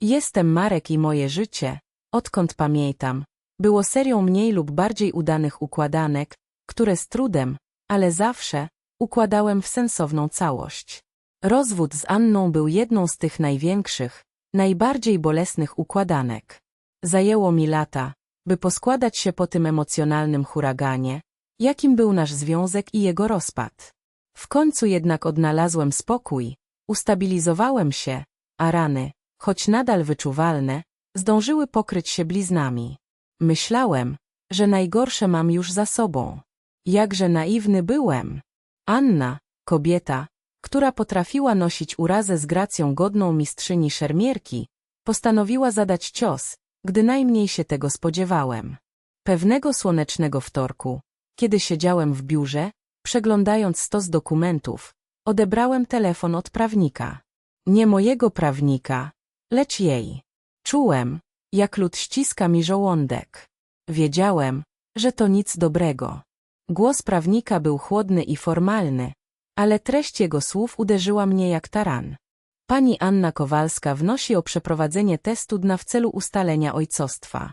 Jestem Marek i moje życie, odkąd pamiętam, było serią mniej lub bardziej udanych układanek, które z trudem, ale zawsze, układałem w sensowną całość. Rozwód z Anną był jedną z tych największych, najbardziej bolesnych układanek. Zajęło mi lata, by poskładać się po tym emocjonalnym huraganie, jakim był nasz związek i jego rozpad. W końcu jednak odnalazłem spokój, ustabilizowałem się, a rany, choć nadal wyczuwalne, zdążyły pokryć się bliznami. Myślałem, że najgorsze mam już za sobą. Jakże naiwny byłem. Anna, kobieta, która potrafiła nosić urazę z gracją godną mistrzyni szermierki, postanowiła zadać cios, gdy najmniej się tego spodziewałem. Pewnego słonecznego wtorku, kiedy siedziałem w biurze, przeglądając stos dokumentów, odebrałem telefon od prawnika. Nie mojego prawnika, lecz jej. Czułem, jak lód ściska mi żołądek. Wiedziałem, że to nic dobrego. Głos prawnika był chłodny i formalny, ale treść jego słów uderzyła mnie jak taran. Pani Anna Kowalska wnosi o przeprowadzenie testu dna w celu ustalenia ojcostwa.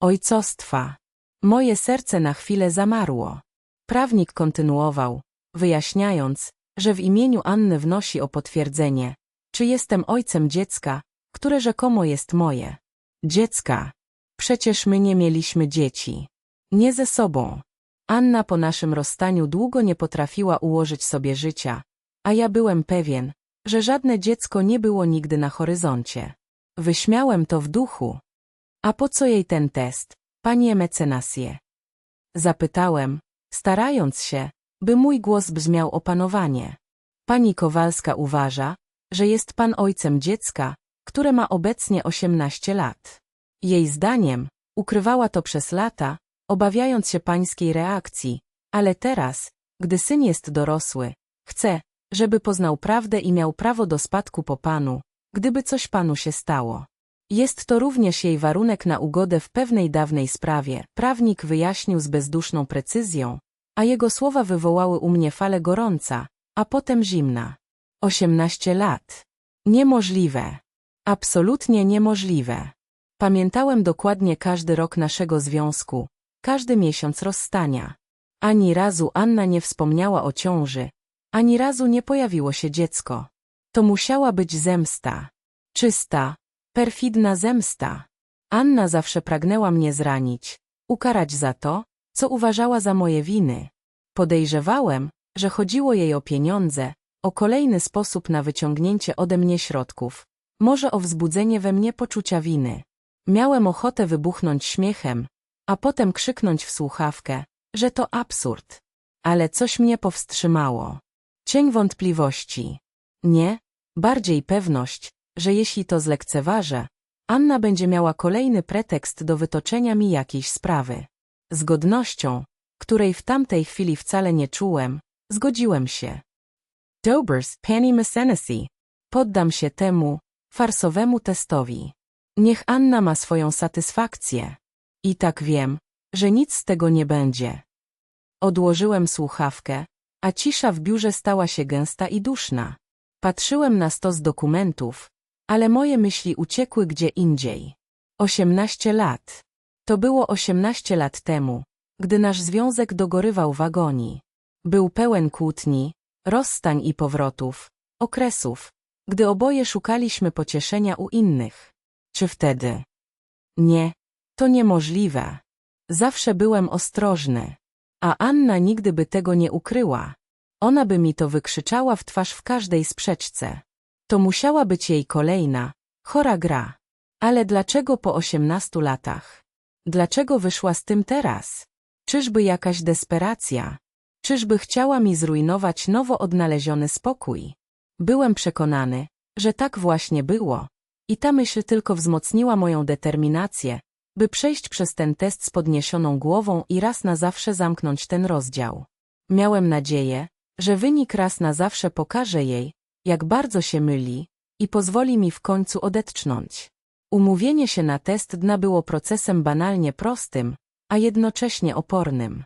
Ojcostwa. Moje serce na chwilę zamarło. Prawnik kontynuował, wyjaśniając, że w imieniu Anny wnosi o potwierdzenie, czy jestem ojcem dziecka, które rzekomo jest moje. Dziecka. Przecież my nie mieliśmy dzieci. Nie ze sobą. Anna po naszym rozstaniu długo nie potrafiła ułożyć sobie życia, a ja byłem pewien, że żadne dziecko nie było nigdy na horyzoncie. Wyśmiałem to w duchu. A po co jej ten test, panie mecenasie? Zapytałem, starając się, by mój głos brzmiał opanowanie. Pani Kowalska uważa, że jest pan ojcem dziecka, które ma obecnie 18 lat. Jej zdaniem, ukrywała to przez lata, obawiając się pańskiej reakcji, ale teraz, gdy syn jest dorosły, chce, żeby poznał prawdę i miał prawo do spadku po panu, gdyby coś panu się stało. Jest to również jej warunek na ugodę w pewnej dawnej sprawie, prawnik wyjaśnił z bezduszną precyzją, a jego słowa wywołały u mnie falę gorąca, a potem zimna. Osiemnaście lat. Niemożliwe. Absolutnie niemożliwe. Pamiętałem dokładnie każdy rok naszego związku, każdy miesiąc rozstania. Ani razu Anna nie wspomniała o ciąży, ani razu nie pojawiło się dziecko. To musiała być zemsta. Czysta, perfidna zemsta. Anna zawsze pragnęła mnie zranić, ukarać za to, co uważała za moje winy. Podejrzewałem, że chodziło jej o pieniądze, o kolejny sposób na wyciągnięcie ode mnie środków, może o wzbudzenie we mnie poczucia winy. Miałem ochotę wybuchnąć śmiechem, a potem krzyknąć w słuchawkę, że to absurd. Ale coś mnie powstrzymało. Cień wątpliwości. Nie, bardziej pewność, że jeśli to zlekceważę, Anna będzie miała kolejny pretekst do wytoczenia mi jakiejś sprawy. Z godnością, której w tamtej chwili wcale nie czułem, zgodziłem się. Dobers, Penny Messenessy. Poddam się temu, farsowemu testowi. Niech Anna ma swoją satysfakcję. I tak wiem, że nic z tego nie będzie. Odłożyłem słuchawkę, a cisza w biurze stała się gęsta i duszna. Patrzyłem na stos dokumentów, ale moje myśli uciekły gdzie indziej. Osiemnaście lat. To było osiemnaście lat temu, gdy nasz związek dogorywał w agonii. Był pełen kłótni, rozstań i powrotów, okresów, gdy oboje szukaliśmy pocieszenia u innych. Czy wtedy? Nie, to niemożliwe. Zawsze byłem ostrożny. A Anna nigdy by tego nie ukryła. Ona by mi to wykrzyczała w twarz w każdej sprzeczce. To musiała być jej kolejna, chora gra. Ale dlaczego po osiemnastu latach? Dlaczego wyszła z tym teraz? Czyżby jakaś desperacja? Czyżby chciała mi zrujnować nowo odnaleziony spokój? Byłem przekonany, że tak właśnie było. I ta myśl tylko wzmocniła moją determinację, by przejść przez ten test z podniesioną głową i raz na zawsze zamknąć ten rozdział. Miałem nadzieję, że wynik raz na zawsze pokaże jej, jak bardzo się myli i pozwoli mi w końcu odetchnąć. Umówienie się na test dna było procesem banalnie prostym, a jednocześnie opornym.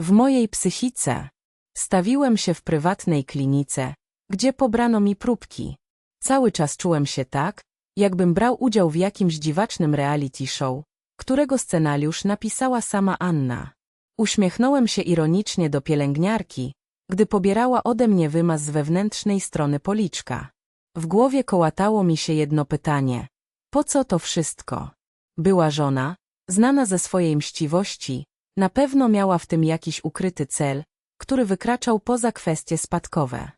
W mojej psychice stawiłem się w prywatnej klinice, gdzie pobrano mi próbki. Cały czas czułem się tak, jakbym brał udział w jakimś dziwacznym reality show, którego scenariusz napisała sama Anna. Uśmiechnąłem się ironicznie do pielęgniarki, gdy pobierała ode mnie wymaz z wewnętrznej strony policzka. W głowie kołatało mi się jedno pytanie. Po co to wszystko? Była żona, znana ze swojej mściwości, na pewno miała w tym jakiś ukryty cel, który wykraczał poza kwestie spadkowe.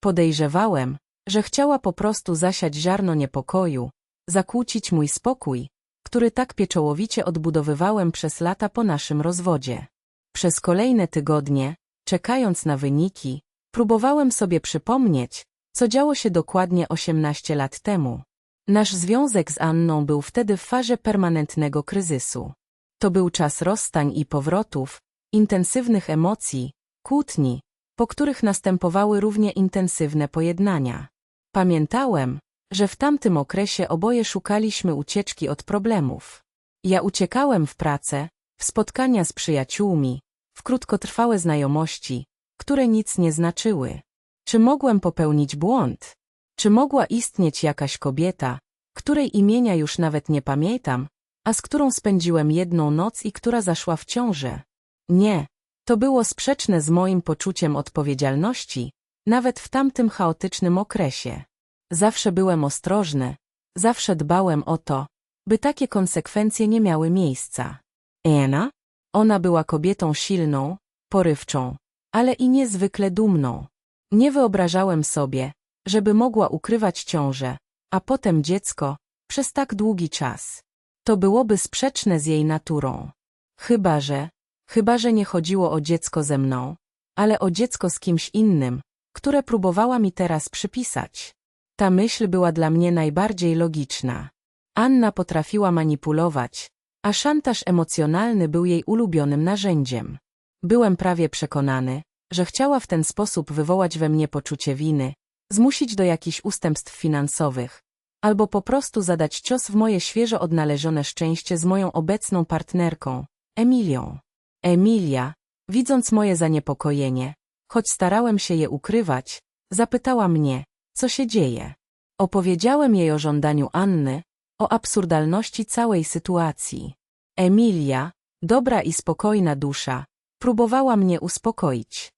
Podejrzewałem, że chciała po prostu zasiać ziarno niepokoju, zakłócić mój spokój, który tak pieczołowicie odbudowywałem przez lata po naszym rozwodzie. Przez kolejne tygodnie, czekając na wyniki, próbowałem sobie przypomnieć, co działo się dokładnie 18 lat temu. Nasz związek z Anną był wtedy w fazie permanentnego kryzysu. To był czas rozstań i powrotów, intensywnych emocji, kłótni, po których następowały równie intensywne pojednania. Pamiętałem, że w tamtym okresie oboje szukaliśmy ucieczki od problemów. Ja uciekałem w pracę, w spotkania z przyjaciółmi, w krótkotrwałe znajomości, które nic nie znaczyły. Czy mogłem popełnić błąd? Czy mogła istnieć jakaś kobieta, której imienia już nawet nie pamiętam, a z którą spędziłem jedną noc i która zaszła w ciążę? Nie, to było sprzeczne z moim poczuciem odpowiedzialności, nawet w tamtym chaotycznym okresie. Zawsze byłem ostrożny, zawsze dbałem o to, by takie konsekwencje nie miały miejsca. Ena? Ona była kobietą silną, porywczą, ale i niezwykle dumną. Nie wyobrażałem sobie, żeby mogła ukrywać ciążę, a potem dziecko, przez tak długi czas. To byłoby sprzeczne z jej naturą. Chyba, że, chyba, że nie chodziło o dziecko ze mną, ale o dziecko z kimś innym, które próbowała mi teraz przypisać. Ta myśl była dla mnie najbardziej logiczna. Anna potrafiła manipulować, a szantaż emocjonalny był jej ulubionym narzędziem. Byłem prawie przekonany, że chciała w ten sposób wywołać we mnie poczucie winy, zmusić do jakichś ustępstw finansowych, albo po prostu zadać cios w moje świeżo odnalezione szczęście z moją obecną partnerką, Emilią. Emilia, widząc moje zaniepokojenie, choć starałem się je ukrywać, zapytała mnie, co się dzieje. Opowiedziałem jej o żądaniu Anny, o absurdalności całej sytuacji. Emilia, dobra i spokojna dusza, próbowała mnie uspokoić.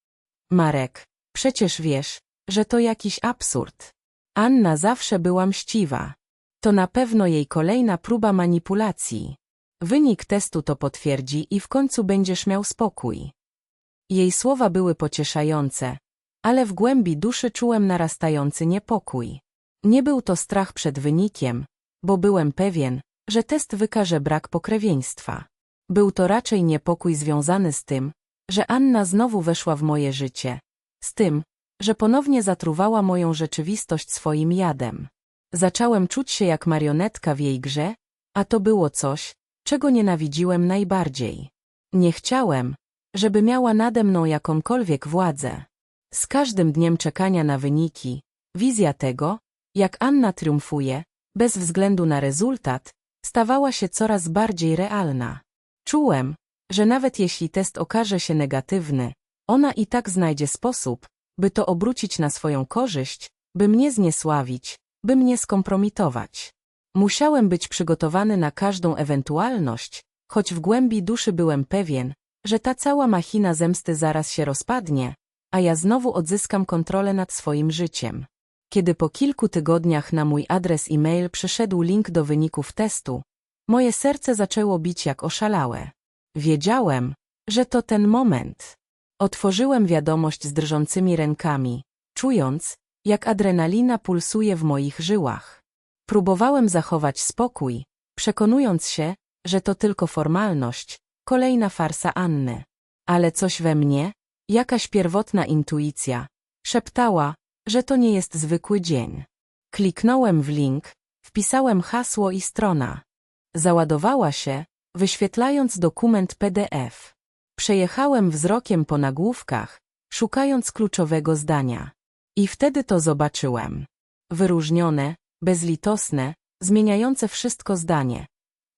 Marek, przecież wiesz, że to jakiś absurd. Anna zawsze była mściwa. To na pewno jej kolejna próba manipulacji. Wynik testu to potwierdzi i w końcu będziesz miał spokój. Jej słowa były pocieszające, ale w głębi duszy czułem narastający niepokój. Nie był to strach przed wynikiem, bo byłem pewien, że test wykaże brak pokrewieństwa. Był to raczej niepokój związany z tym, że Anna znowu weszła w moje życie, z tym, że ponownie zatruwała moją rzeczywistość swoim jadem. Zacząłem czuć się jak marionetka w jej grze, a to było coś, czego nienawidziłem najbardziej. Nie chciałem, żeby miała nade mną jakąkolwiek władzę. Z każdym dniem czekania na wyniki, wizja tego, jak Anna triumfuje, bez względu na rezultat, stawała się coraz bardziej realna. Czułem, że nawet jeśli test okaże się negatywny, ona i tak znajdzie sposób, by to obrócić na swoją korzyść, by mnie zniesławić, by mnie skompromitować. Musiałem być przygotowany na każdą ewentualność, choć w głębi duszy byłem pewien, że ta cała machina zemsty zaraz się rozpadnie, a ja znowu odzyskam kontrolę nad swoim życiem. Kiedy po kilku tygodniach na mój adres e-mail przyszedł link do wyników testu, moje serce zaczęło bić jak oszalałe. Wiedziałem, że to ten moment. Otworzyłem wiadomość z drżącymi rękami, czując, jak adrenalina pulsuje w moich żyłach. Próbowałem zachować spokój, przekonując się, że to tylko formalność, kolejna farsa Anny. Ale coś we mnie, jakaś pierwotna intuicja, szeptała, że to nie jest zwykły dzień. Kliknąłem w link, wpisałem hasło i strona. Załadowała się, wyświetlając dokument PDF. Przejechałem wzrokiem po nagłówkach, szukając kluczowego zdania. I wtedy to zobaczyłem. Wyróżnione, bezlitosne, zmieniające wszystko zdanie.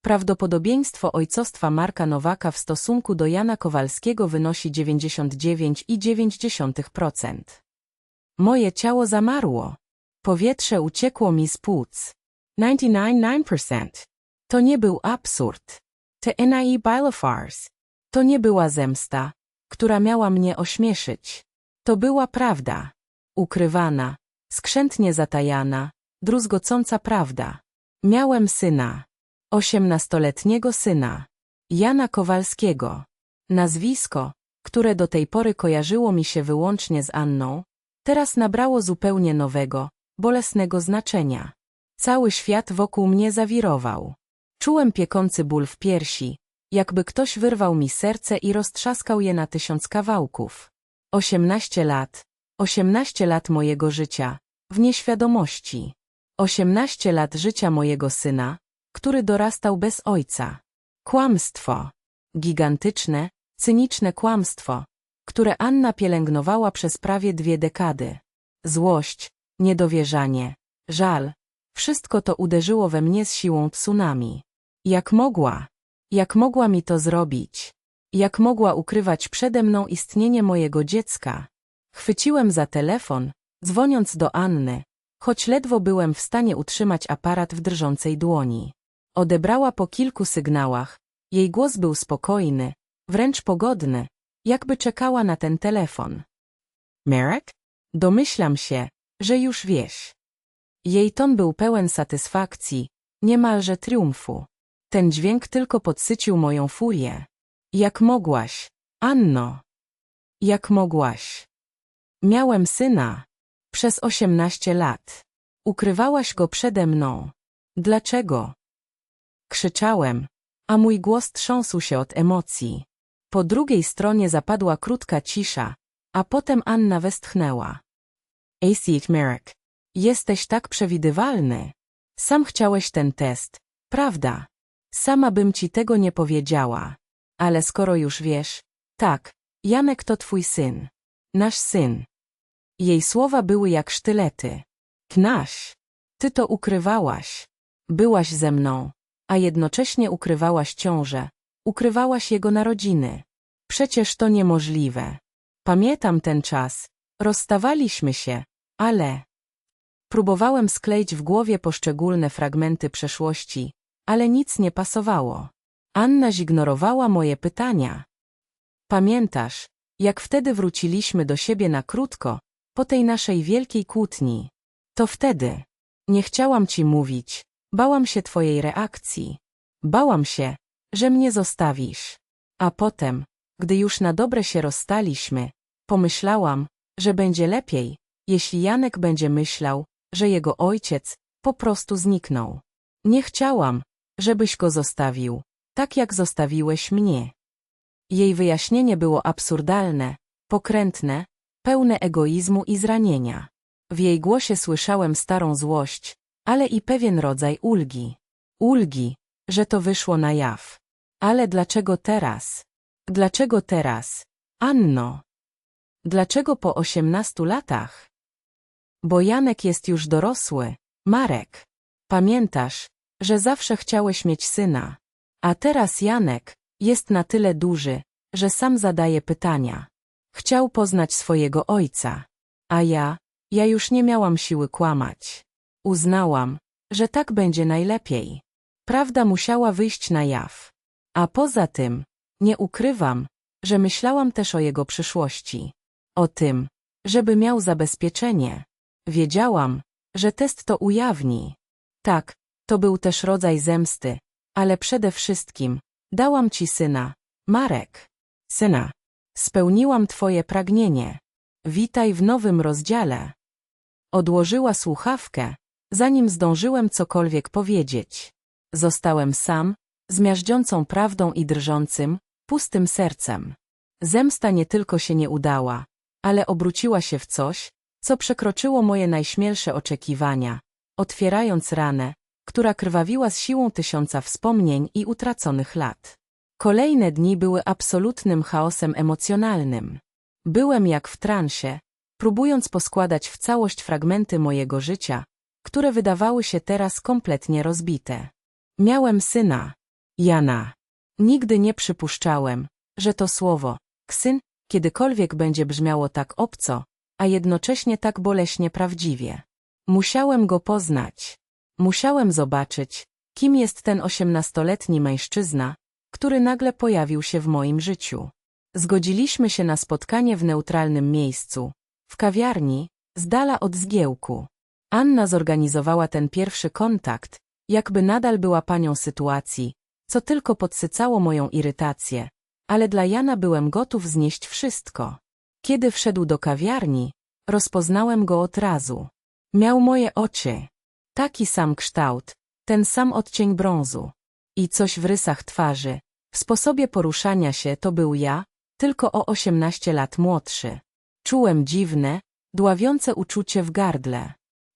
Prawdopodobieństwo ojcostwa Marka Nowaka w stosunku do Jana Kowalskiego wynosi 99,9%. Moje ciało zamarło. Powietrze uciekło mi z płuc. 99,9%. To nie był absurd. Te NIE Bilofars. To nie była zemsta, która miała mnie ośmieszyć. To była prawda. Ukrywana, skrzętnie zatajana, druzgocąca prawda. Miałem syna. Osiemnastoletniego syna. Jana Kowalskiego. Nazwisko, które do tej pory kojarzyło mi się wyłącznie z Anną, teraz nabrało zupełnie nowego, bolesnego znaczenia. Cały świat wokół mnie zawirował. Czułem piekący ból w piersi, jakby ktoś wyrwał mi serce i roztrzaskał je na tysiąc kawałków. Osiemnaście lat, osiemnaście lat mojego życia, w nieświadomości. Osiemnaście lat życia mojego syna, który dorastał bez ojca. Kłamstwo. Gigantyczne, cyniczne kłamstwo, które Anna pielęgnowała przez prawie dwie dekady. Złość, niedowierzanie, żal, wszystko to uderzyło we mnie z siłą tsunami. Jak mogła? Jak mogła mi to zrobić? Jak mogła ukrywać przede mną istnienie mojego dziecka? Chwyciłem za telefon, dzwoniąc do Anny, choć ledwo byłem w stanie utrzymać aparat w drżącej dłoni. Odebrała po kilku sygnałach. Jej głos był spokojny, wręcz pogodny, jakby czekała na ten telefon. Marek? Domyślam się, że już wiesz. Jej ton był pełen satysfakcji, niemalże triumfu. Ten dźwięk tylko podsycił moją furię. Jak mogłaś, Anno? Jak mogłaś? Miałem syna. Przez osiemnaście lat. Ukrywałaś go przede mną. Dlaczego? Krzyczałem, a mój głos trząsł się od emocji. Po drugiej stronie zapadła krótka cisza, a potem Anna westchnęła. AC Merrick, jesteś tak przewidywalny. Sam chciałeś ten test, prawda? Sama bym ci tego nie powiedziała. Ale skoro już wiesz, tak, Janek to twój syn. Nasz syn. Jej słowa były jak sztylety. Knaś, ty to ukrywałaś. Byłaś ze mną, a jednocześnie ukrywałaś ciążę. Ukrywałaś jego narodziny. Przecież to niemożliwe. Pamiętam ten czas. Rozstawaliśmy się, ale... Próbowałem skleić w głowie poszczególne fragmenty przeszłości, ale nic nie pasowało. Anna zignorowała moje pytania. Pamiętasz, jak wtedy wróciliśmy do siebie na krótko, po tej naszej wielkiej kłótni? To wtedy. Nie chciałam ci mówić, bałam się twojej reakcji. Bałam się, że mnie zostawisz. A potem, gdy już na dobre się rozstaliśmy, pomyślałam, że będzie lepiej, jeśli Janek będzie myślał, że jego ojciec po prostu zniknął. Nie chciałam, żebyś go zostawił, tak jak zostawiłeś mnie. Jej wyjaśnienie było absurdalne, pokrętne, pełne egoizmu i zranienia. W jej głosie słyszałem starą złość, ale i pewien rodzaj ulgi. Ulgi, że to wyszło na jaw. Ale dlaczego teraz? Dlaczego teraz? Anno. Dlaczego po osiemnastu latach? Bo Janek jest już dorosły, Marek. Pamiętasz, że zawsze chciałeś mieć syna. A teraz Janek jest na tyle duży, że sam zadaje pytania. Chciał poznać swojego ojca. A ja, ja już nie miałam siły kłamać. Uznałam, że tak będzie najlepiej. Prawda musiała wyjść na jaw. A poza tym, nie ukrywam, że myślałam też o jego przyszłości. O tym, żeby miał zabezpieczenie. Wiedziałam, że test to ujawni. Tak, to był też rodzaj zemsty, ale przede wszystkim dałam ci syna, Marek. Syna, spełniłam twoje pragnienie. Witaj w nowym rozdziale. Odłożyła słuchawkę, zanim zdążyłem cokolwiek powiedzieć. Zostałem sam, z miażdżącą prawdą i drżącym, pustym sercem. Zemsta nie tylko się nie udała, ale obróciła się w coś, co przekroczyło moje najśmielsze oczekiwania, otwierając ranę, która krwawiła z siłą tysiąca wspomnień i utraconych lat. Kolejne dni były absolutnym chaosem emocjonalnym. Byłem jak w transie, próbując poskładać w całość fragmenty mojego życia, które wydawały się teraz kompletnie rozbite. Miałem syna, Jana. Nigdy nie przypuszczałem, że to słowo, ksyn, kiedykolwiek będzie brzmiało tak obco, a jednocześnie tak boleśnie prawdziwie. Musiałem go poznać. Musiałem zobaczyć, kim jest ten osiemnastoletni mężczyzna, który nagle pojawił się w moim życiu. Zgodziliśmy się na spotkanie w neutralnym miejscu, w kawiarni, z dala od zgiełku. Anna zorganizowała ten pierwszy kontakt, jakby nadal była panią sytuacji, co tylko podsycało moją irytację, ale dla Jana byłem gotów znieść wszystko. Kiedy wszedł do kawiarni, rozpoznałem go od razu. Miał moje oczy. Taki sam kształt, ten sam odcień brązu. I coś w rysach twarzy, w sposobie poruszania się to był ja, tylko o osiemnaście lat młodszy. Czułem dziwne, dławiące uczucie w gardle.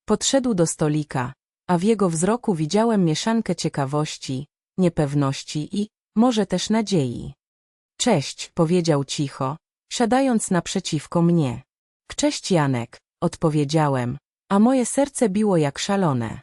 Podszedł do stolika, a w jego wzroku widziałem mieszankę ciekawości, niepewności i, może też nadziei. Cześć, powiedział cicho, siadając naprzeciwko mnie. Cześć Janek, odpowiedziałem, a moje serce biło jak szalone.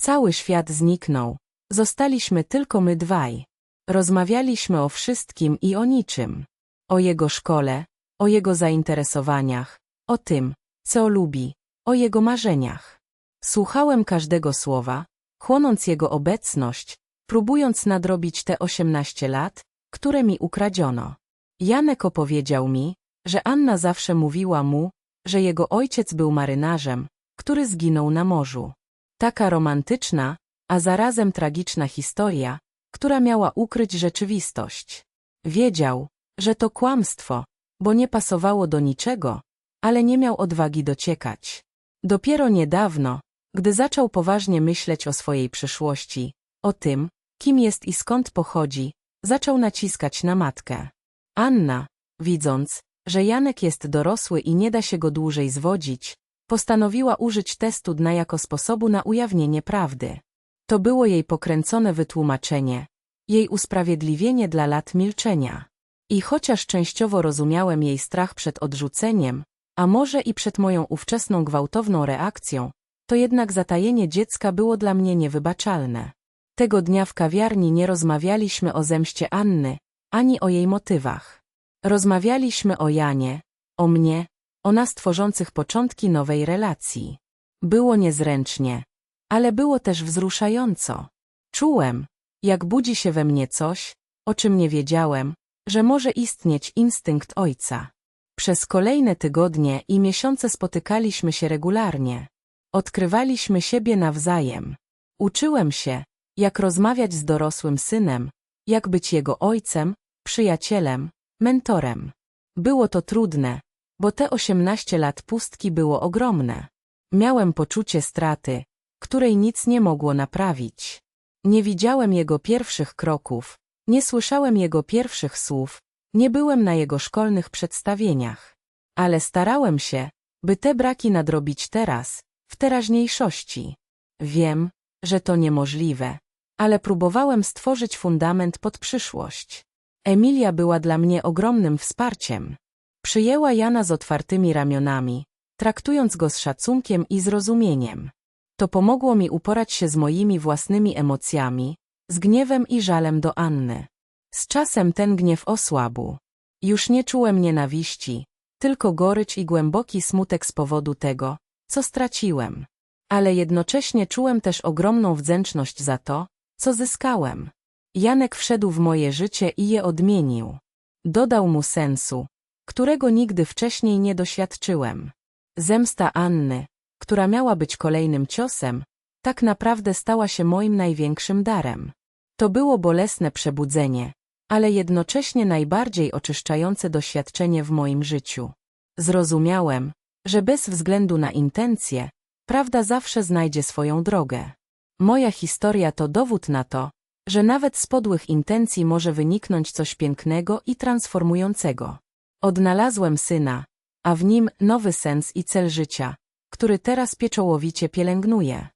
Cały świat zniknął, zostaliśmy tylko my dwaj. Rozmawialiśmy o wszystkim i o niczym. O jego szkole, o jego zainteresowaniach, o tym, co lubi, o jego marzeniach. Słuchałem każdego słowa, chłonąc jego obecność, próbując nadrobić te osiemnaście lat, które mi ukradziono. Janek opowiedział mi, że Anna zawsze mówiła mu, że jego ojciec był marynarzem, który zginął na morzu. Taka romantyczna, a zarazem tragiczna historia, która miała ukryć rzeczywistość. Wiedział, że to kłamstwo, bo nie pasowało do niczego, ale nie miał odwagi dociekać. Dopiero niedawno, gdy zaczął poważnie myśleć o swojej przyszłości, o tym, kim jest i skąd pochodzi, zaczął naciskać na matkę. Anna, widząc, że Janek jest dorosły i nie da się go dłużej zwodzić, postanowiła użyć testu dna jako sposobu na ujawnienie prawdy. To było jej pokręcone wytłumaczenie, jej usprawiedliwienie dla lat milczenia. I chociaż częściowo rozumiałem jej strach przed odrzuceniem, a może i przed moją ówczesną gwałtowną reakcją, to jednak zatajenie dziecka było dla mnie niewybaczalne. Tego dnia w kawiarni nie rozmawialiśmy o zemście Anny, ani o jej motywach. Rozmawialiśmy o Janie, o mnie, o nas tworzących początki nowej relacji. Było niezręcznie, ale było też wzruszająco. Czułem, jak budzi się we mnie coś, o czym nie wiedziałem, że może istnieć instynkt ojca. Przez kolejne tygodnie i miesiące spotykaliśmy się regularnie. Odkrywaliśmy siebie nawzajem. Uczyłem się, jak rozmawiać z dorosłym synem, jak być jego ojcem, przyjacielem, mentorem. Było to trudne, bo te osiemnaście lat pustki było ogromne. Miałem poczucie straty, której nic nie mogło naprawić. Nie widziałem jego pierwszych kroków, nie słyszałem jego pierwszych słów, nie byłem na jego szkolnych przedstawieniach. Ale starałem się, by te braki nadrobić teraz, w teraźniejszości. Wiem, że to niemożliwe, ale próbowałem stworzyć fundament pod przyszłość. Emilia była dla mnie ogromnym wsparciem. Przyjęła Jana z otwartymi ramionami, traktując go z szacunkiem i zrozumieniem. To pomogło mi uporać się z moimi własnymi emocjami, z gniewem i żalem do Anny. Z czasem ten gniew osłabł. Już nie czułem nienawiści, tylko gorycz i głęboki smutek z powodu tego, co straciłem. Ale jednocześnie czułem też ogromną wdzięczność za to, co zyskałem. Janek wszedł w moje życie i je odmienił. Dodał mu sensu, którego nigdy wcześniej nie doświadczyłem. Zemsta Anny, która miała być kolejnym ciosem, tak naprawdę stała się moim największym darem. To było bolesne przebudzenie, ale jednocześnie najbardziej oczyszczające doświadczenie w moim życiu. Zrozumiałem, że bez względu na intencje, prawda zawsze znajdzie swoją drogę. Moja historia to dowód na to, że nawet z podłych intencji może wyniknąć coś pięknego i transformującego. Odnalazłem syna, a w nim nowy sens i cel życia, który teraz pieczołowicie pielęgnuję.